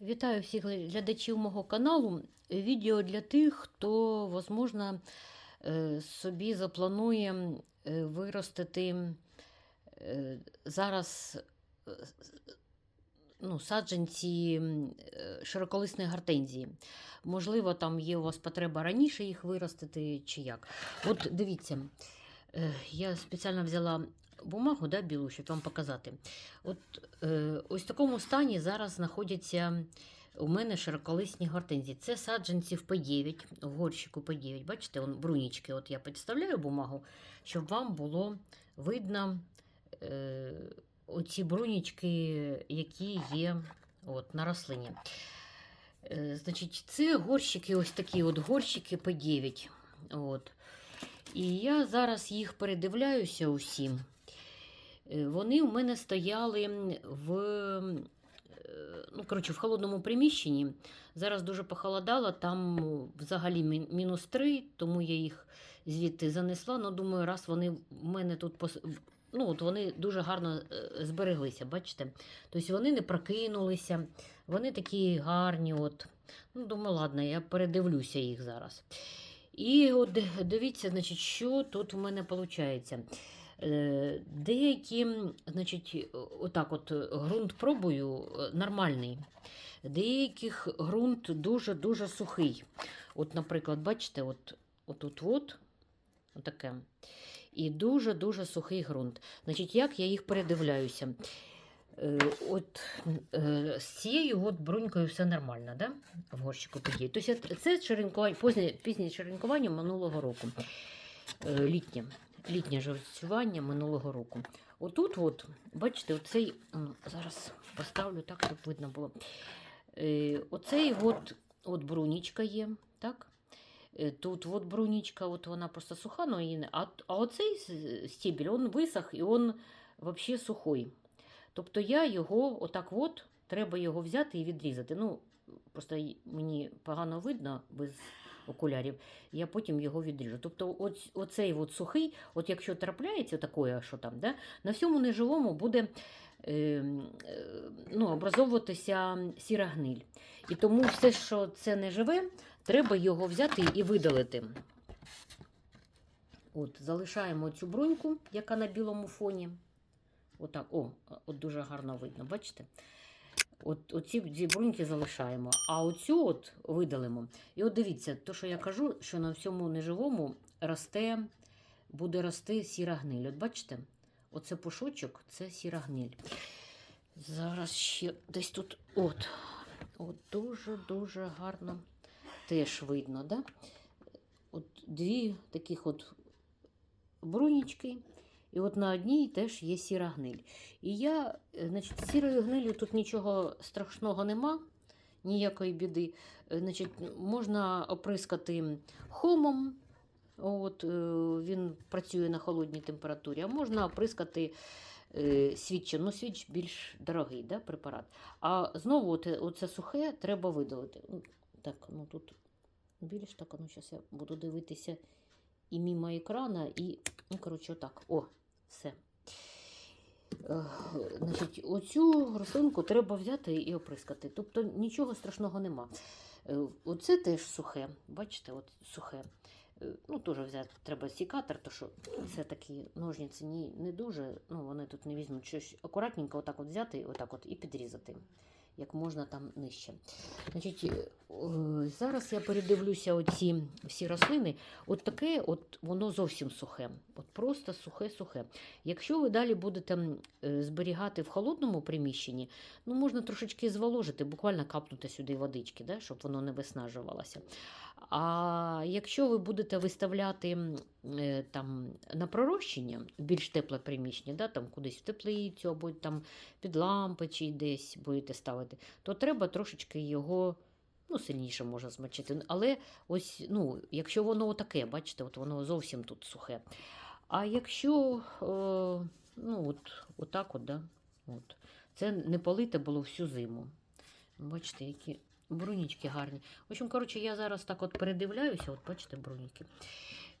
Вітаю всіх глядачів мого каналу. Відео для тих, хто, можливо, собі запланує е, виростити е, зараз е, ну, саджанці е, широколисної гортензії. Можливо, там є у вас потреба раніше їх виростити чи як. От дивіться, е, я спеціально взяла бумагу да, білу, щоб вам показати. От е, ось в такому стані зараз знаходяться у мене широколисні гортензії. Це саджанці в П9, в горщику П9. Бачите, он, брунічки. От я підставляю бумагу, щоб вам було видно е, оці брунічки, які є от, на рослині. Е, значить, це горщики, ось такі от горщики П9. От. І я зараз їх передивляюся усім. Е, Вони у мене стояли в, е, ну, коротше, в холодному приміщенні. Зараз дуже похолодало, там взагалі мінус 3, тому я їх звідти занесла. Ну, думаю, раз вони в мене тут пос- ну, от вони дуже гарно е, збереглися, бачите? Тобто вони не прокинулися, вони такі гарні. От. Ну, думаю, ладно, я передивлюся їх зараз. І от дивіться, значить, що тут у мене виходить. Е, Деякі, значить, отак от е, ґрунт пробую е, нормальний. Деяких ґрунт дуже-дуже сухий. От, наприклад, бачите, от, отут от, отаке. І дуже-дуже сухий ґрунт. Значить, як я їх передивляюся? Е, От е, з цією от брунькою все нормально, да? в горщику подій. Тобто це черенкування, пізнє, пізнє черенкування минулого року. Е, Літнє, літнє жовтювання минулого року. Отут, от, бачите, оцей, зараз поставлю так, щоб видно було. Е, Оцей от, от брунічка є, так? Е, Тут от брунічка, от вона просто суха, но її не- а, а оцей стебель, він висох і він взагалі сухий. Тобто я його, отак от, треба його взяти і відрізати. Ну, просто мені погано видно без окулярів, я потім його відріжу. Тобто оць- оцей от сухий, от якщо трапляється таке, що там, да, на всьому неживому буде е, е, ну, образовуватися сіра гниль. І тому все, що це не живе, треба його взяти і видалити. От, залишаємо цю бруньку, яка на білому фоні. Отак, о, от дуже гарно видно, бачите? От, оці дві бруньки залишаємо, а оцю от видалимо. І от дивіться, то, що я кажу, що на всьому неживому росте, буде рости сіра гниль. От бачите? Оце пушочок, це сіра гниль. Зараз ще десь тут от. От дуже-дуже гарно теж видно, да? От дві таких от брунічки. І от на одній теж є сіра гниль. І я, е, значить, сірою гнилю тут нічого страшного нема, ніякої біди. Е, Значить, можна оприскати хомом. От, е, він працює на холодній температурі, а можна оприскати свідчим. Ну, свіч більш дорогий да, препарат. А знову оце сухе треба видалити. Ну, Так, ну тут більш так, ну зараз я буду дивитися і мимо екрана, і, ну, коротше, отак. О, все. Е, Значить, оцю рослинку треба взяти і оприскати. Тобто нічого страшного нема. Е, Оце теж сухе. Бачите, от сухе. Е, Ну, теж взяти треба сікатор, то що це такі ножниці не, не дуже, ну вони тут не візьмуть. Щось акуратненько отак от взяти отак от і підрізати, як можна там нижче. Значить, е, зараз я передивлюся оці всі рослини. От таке, от воно зовсім сухе. От просто сухе-сухе. Якщо ви далі будете е, зберігати в холодному приміщенні, ну можна трошечки зволожити, буквально капнути сюди водички, да, щоб воно не виснажувалося. А якщо ви будете виставляти е, там, на пророщення більш тепле приміщення, да, там, кудись в теплицю або там під лампи чи десь будете ставити, то треба трошечки його ну, сильніше можна змочити. Але ось, ну, якщо воно таке, бачите, от воно зовсім тут сухе. А якщо е, ну, от, отак от, да, от, це не полите було всю зиму. Бачите, які брунічки гарні. В общем, коротше, я зараз так от передивляюся, от бачите, бруніки.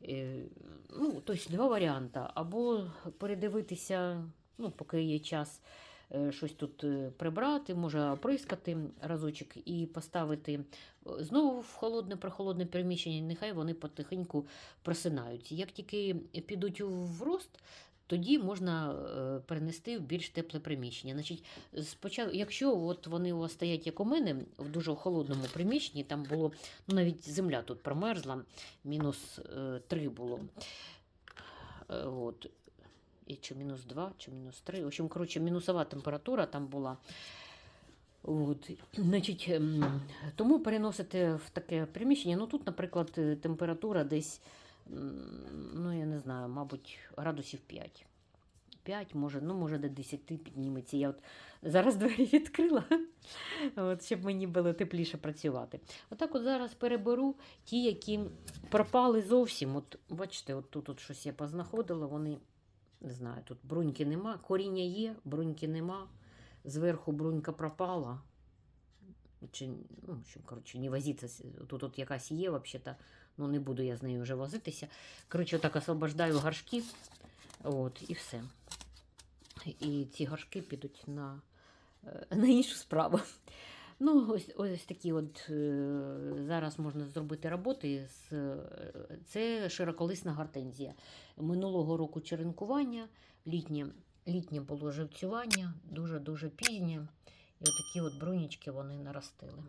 Е, ну, тобто два варіанти. Або передивитися, ну, поки є час, щось тут е, прибрати, може оприскати разочок і поставити е, знову в холодне, прохолодне приміщення, нехай вони потихеньку просинаються. Як тільки підуть в рост, тоді можна е, перенести в більш тепле приміщення. Значить, спочатку, якщо от вони у вас стоять, як у мене, в дуже холодному приміщенні, там було, ну навіть земля тут промерзла, мінус е, 3 було. Е, от. І чи мінус 2, чи мінус 3. В общем, коротше, мінусова температура там була. От. Значить, тому переносите в таке приміщення. Ну тут, наприклад, температура десь, ну я не знаю, мабуть, градусів 5. 5, може, ну, може, до 10 підніметься. Я от зараз двері відкрила, от, щоб мені було тепліше працювати. Отак от зараз переберу ті, які пропали зовсім. От, бачите, от тут от щось я познаходила, вони, не знаю, тут бруньки нема, коріння є, бруньки нема. Зверху брунька пропала. Чи, ну, общем, коротше, не возиться. Тут от якась є, взагалі-то, ну не буду я з нею вже возитися. Коротше, отак освобождаю горшки. От, і все. І ці горшки підуть на, е, на іншу справу. Ну, ось, ось такі от е, зараз можна зробити роботи. З, е, це широколисна гортензія. Минулого року черенкування, літнє, літнє було живцювання, дуже-дуже пізнє. І отакі от брунічки вони наростили.